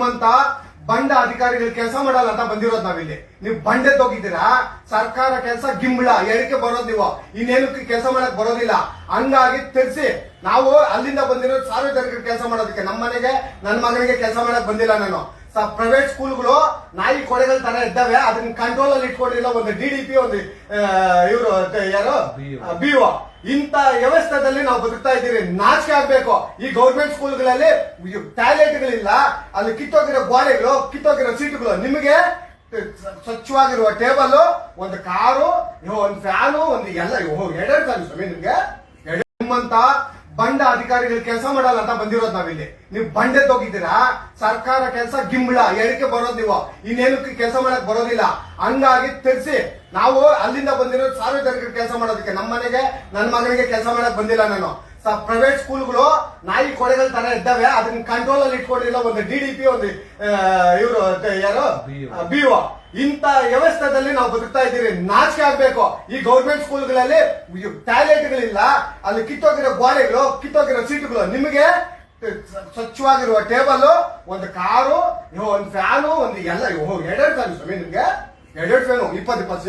ನಿಮ್ಮಂತ ಬಂಡ ಅಧಿಕಾರಿಗಳು ಕೆಲಸ ಮಾಡಲ್ಲ ಅಂತ ಬಂದಿರೋದು ನಾವಿಲ್ಲಿ. ನೀವು ಬಂಡೆ ತೋಗಿದ್ದೀರಾ ಸರ್ಕಾರ ಕೆಲಸ ಗಿಂಬಳ ಹೇಳಿಕೆ ಬರೋದು ನೀವು. ಇನ್ನೇನು ಕೆಲಸ ಮಾಡಕ್ ಬರೋದಿಲ್ಲ. ಹಂಗಾಗಿ ತಿಳಿಸಿ ನಾವು ಅಲ್ಲಿಂದ ಬಂದಿರೋದು ಸಾರ್ವಜನಿಕರು ಕೆಲಸ ಮಾಡೋದಕ್ಕೆ. ನಮ್ಮ ಮನೆಗೆ ನನ್ನ ಮಗನಿಗೆ ಕೆಲಸ ಮಾಡಕ್ ಬಂದಿಲ್ಲ ನಾನು. ಪ್ರೈವೇಟ್ ಸ್ಕೂಲ್ಗಳು ನಾಯಿ ಕೊಡೆಗಳ ತರ ಇದ್ದಾವೆ. ಅದನ್ನ ಕಂಟ್ರೋಲ್ ಅಲ್ಲಿ ಇಟ್ಕೊಂಡಿಲ್ಲ ಒಂದು ಡಿ ಡಿ ಪಿ ಒಂದು ಇವರು ಯಾರು? ಬಿ ಒ ಇಂತ ವ್ಯವಸ್ಥೆದಲ್ಲಿ ನಾವು ಬದುಕ್ತಾ ಇದ್ದೀರಿ, ನಾಚಿಕೆ ಆಗ್ಬೇಕು. ಈ ಗೌರ್ಮೆಂಟ್ ಸ್ಕೂಲ್ಗಳಲ್ಲಿ ಟಾಯ್ಲೆಟ್ಗಳಿಲ್ಲ ಅಲ್ಲಿ ಕಿತ್ತೋಗಿರೋ ಗೋಡೆಗಳು ಕಿತ್ತೋಗಿರೋ ಸೀಟುಗಳು, ನಿಮಗೆ ಸ್ವಚ್ಛವಾಗಿರುವ ಟೇಬಲ್ ಒಂದು ಕಾರು ಒಂದು ಫ್ಯಾನು ಒಂದು ಎಲ್ಲ ಎರಡೆರಡು ಸ್ವಾಮಿ ನಿಮ್ಗೆ. ನಿಮ್ಮಂತ ಬಂಡ ಅಧಿಕಾರಿಗಳು ಕೆಲಸ ಮಾಡಲ್ಲ ಅಂತ ಬಂದಿರೋದು ನಾವಿಲ್ಲಿ. ನೀವು ಬಂಡೆ ತೋಗಿದ್ದೀರಾ ಸರ್ಕಾರ ಕೆಲಸ ಗಿಂಬಳ ಹೇಳಿಕೆ ಬರೋದು ನೀವು. ಇನ್ನೇನು ಕೆಲಸ ಮಾಡಕ್ ಬರೋದಿಲ್ಲ. ಹಂಗಾಗಿ ತಿಳಿಸಿ ನಾವು ಅಲ್ಲಿಂದ ಬಂದಿರೋದು ಸಾರ್ವಜನಿಕರು ಕೆಲಸ ಮಾಡೋದಕ್ಕೆ. ನಮ್ಮ ಮನೆಗೆ ನನ್ನ ಮಗನಿಗೆ ಕೆಲಸ ಮಾಡಕ್ ಬಂದಿಲ್ಲ ನಾನು. ಪ್ರೈವೇಟ್ ಸ್ಕೂಲ್ಗಳು ನಾಯಿ ಕೊಡೆಗಳ ತರ ಇದ್ದಾವೆ. ಅದನ್ನ ಕಂಟ್ರೋಲ್ ಅಲ್ಲಿ ಇಟ್ಕೊಂಡಿಲ್ಲ ಒಂದು ಡಿ ಡಿ ಪಿ ಒಂದು ಇವರು ಯಾರು? ಬಿ ಒ ಇಂತ ವ್ಯವಸ್ಥೆದಲ್ಲಿ ನಾವು ಬದುಕ್ತಾ ಇದ್ದೀರಿ, ನಾಚಿಕೆ ಆಗ್ಬೇಕು. ಈ ಗೌರ್ಮೆಂಟ್ ಸ್ಕೂಲ್ಗಳಲ್ಲಿ ಟಾಯ್ಲೆಟ್ಗಳಿಲ್ಲ ಅಲ್ಲಿ ಕಿತ್ತೋಗಿರೋ ಗೋಡೆಗಳು ಕಿತ್ತೋಗಿರೋ ಸೀಟುಗಳು, ನಿಮಗೆ ಸ್ವಚ್ಛವಾಗಿರುವ ಟೇಬಲ್ ಒಂದು ಕಾರು ಒಂದು ಫ್ಯಾನು ಒಂದು ಎಲ್ಲ ಎರಡೆರಡು ಫ್ಯಾನು ಸ್ವಾಮಿ ನಿಮ್ಗೆ? ಎರಡೆರಡು ಫ್ಯಾನು ಇಪ್ಪತ್ತು ಇಪ್ಪತ್ತು